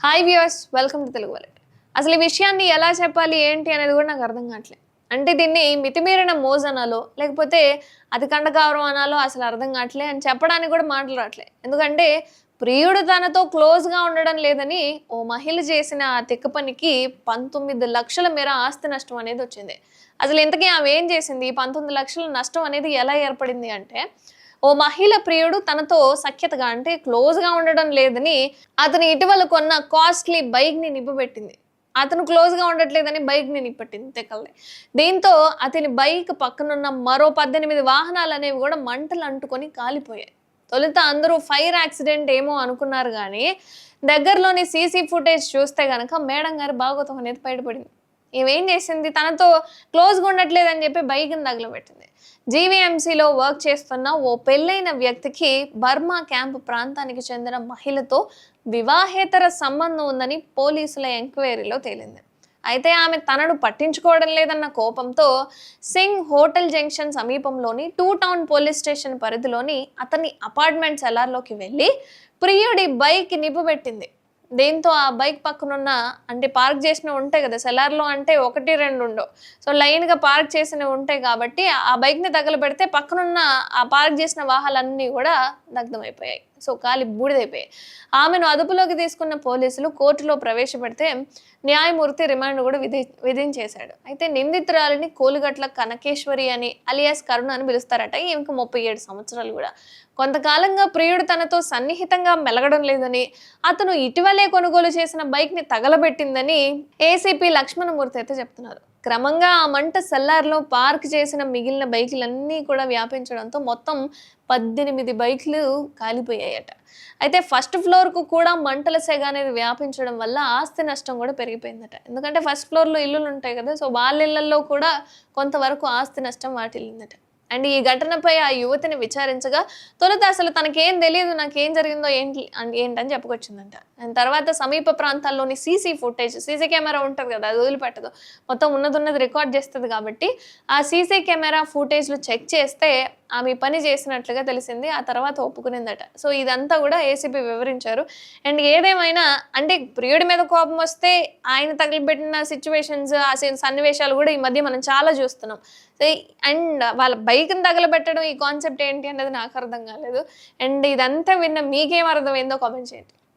Hi viewers welcome to Telugu wallet అసలు ఈ విషయాన్ని ఎలా చెప్పాలి ఏంటి అనేది కూడా నాకు అర్థం కావట్లేదు. అంటే దీన్ని మితిమీరిన మోజ్ అనాలో లేకపోతే అది కండకావరం అనాలో అసలు అర్థం కావట్లే అని చెప్పడానికి కూడా మాటలు రావట్లే ఎందుకంటే ప్రియుడు తనతో క్లోజ్గా ఉండడం లేదని ఓ మహిళ చేసిన ఆ తిక్క పనికి పంతొమ్మిది లక్షల మేర ఆస్తి నష్టం అనేది వచ్చింది. అసలు ఇంతకీ ఆమె ఏం చేసింది? పంతొమ్మిది లక్షల నష్టం అనేది ఎలా ఏర్పడింది అంటే ఓ మహిళ ప్రియుడు తనతో సఖ్యతగా అంటే క్లోజ్గా ఉండడం లేదని అతను ఇటీవల కొన్న కాస్ట్లీ బైక్ని నిప్పబెట్టింది అతను క్లోజ్గా ఉండట్లేదని బైక్ని నిప్పట్టింది తెకల్ని దీంతో అతని బైక్ పక్కనున్న మరో పద్దెనిమిది వాహనాలు అనేవి కూడా మంటలు అంటుకొని కాలిపోయాయి. తొలుత అందరూ ఫైర్ యాక్సిడెంట్ ఏమో అనుకున్నారు కానీ దగ్గరలోని సీసీ ఫుటేజ్ చూస్తే కనుక మేడం గారి బాగోతం అనేది బయటపడింది. ఈమెం చేసింది? తనతో క్లోజ్గా ఉండట్లేదని చెప్పి బైక్ని తగలబెట్టింది. జీవీఎంసీలో వర్క్ చేస్తున్న ఓ పెళ్ళైన వ్యక్తికి బర్మా క్యాంప్ ప్రాంతానికి చెందిన మహిళతో వివాహేతర సంబంధం ఉందని పోలీసుల ఎంక్వైరీలో తేలింది. అయితే ఆమె తనను పట్టించుకోవడం లేదన్న కోపంతో సింగ్ హోటల్ జంక్షన్ సమీపంలోని టూ టౌన్ పోలీస్ స్టేషన్ పరిధిలోని అతని అపార్ట్మెంట్ సెలార్లోకి వెళ్ళి ప్రియుడి బైక్ నిపుబెట్టింది. దీంతో ఆ బైక్ పక్కనున్న అంటే పార్క్ చేసినవి ఉంటాయి కదా సెలార్లో అంటే ఒకటి రెండు ఉండవు. సో లైన్గా పార్క్ చేసినవి ఉంటాయి కాబట్టి ఆ బైక్ని తగలబెడితే పక్కనున్న ఆ పార్క్ చేసిన వాహనాలన్నీ కూడా దగ్ధమైపోయాయి. సో కాలి బూడిదైపోయాయి. ఆమెను అదుపులోకి తీసుకున్న పోలీసులు కోర్టులో ప్రవేశపెడితే న్యాయమూర్తి రిమాండ్ కూడా విధి విధించేశాడు. అయితే నిందితురాలిని కోలుగట్ల కనకేశ్వరి అని అలియాస్ కరుణ అని పిలుస్తారట ఈమెకు ముప్పై ఏడు సంవత్సరాలు కూడా. కొంతకాలంగా ప్రియుడు తనతో సన్నిహితంగా మెలగడం లేదని అతను ఇటీవలే కొనుగోలు చేసిన బైక్ని తగలబెట్టిందని ఏసీపీ లక్ష్మణమూర్తి అయితే చెప్తున్నారు. క్రమంగా ఆ మంట సెల్లార్లో పార్క్ చేసిన మిగిలిన బైకులన్నీ కూడా వ్యాపించడంతో మొత్తం పద్దెనిమిది బైకులు కాలిపోయాయట. అయితే ఫస్ట్ ఫ్లోర్కు కూడా మంటల సెగ అనేది వ్యాపించడం వల్ల ఆస్తి నష్టం కూడా పెరిగిపోయిందట. ఎందుకంటే ఫస్ట్ ఫ్లోర్లో ఇల్లులు ఉంటాయి కదా సో వాళ్ళ ఇళ్ళలో కూడా కొంతవరకు ఆస్తి నష్టం వాటిల్లిందట. అండ్ ఈ ఘటనపై ఆ యువతిని విచారించగా తొలుత అసలు తనకేం తెలియదు నాకేం జరిగిందో ఏంటి అన్- ఏంటని చెప్పుకొచ్చిందంట. అండ్ తర్వాత సమీప ప్రాంతాల్లోని సీసీ ఫుటేజ్ సీసీ కెమెరా ఉంటుంది కదా అది వదిలిపెట్టదు. మొత్తం ఉన్నది ఉన్నది రికార్డ్ చేస్తుంది కాబట్టి ఆ సీసీ కెమెరా ఫుటేజ్లు చెక్ చేస్తే ఆమె పని చేసినట్లుగా తెలిసింది ఆ తర్వాత ఒప్పుకునిందట. సో ఇదంతా కూడా ఏసీపీ వివరించారు. అండ్ ఏదేమైనా అంటే ప్రియుడి మీద కోపం వస్తే ఆయన తగిలిపెట్టిన సిచ్యువేషన్స్ ఆ సన్నివేశాలు కూడా ఈ మధ్య మనం చాలా చూస్తున్నాం. సో అండ్ వాళ్ళ బైక్ని తగలబెట్టడం ఈ కాన్సెప్ట్ ఏంటి అనేది నాకు అర్థం కాలేదు. అండ్ ఇదంతా విన్న మీకేం అర్థమైందో కామెంట్ చేయండి.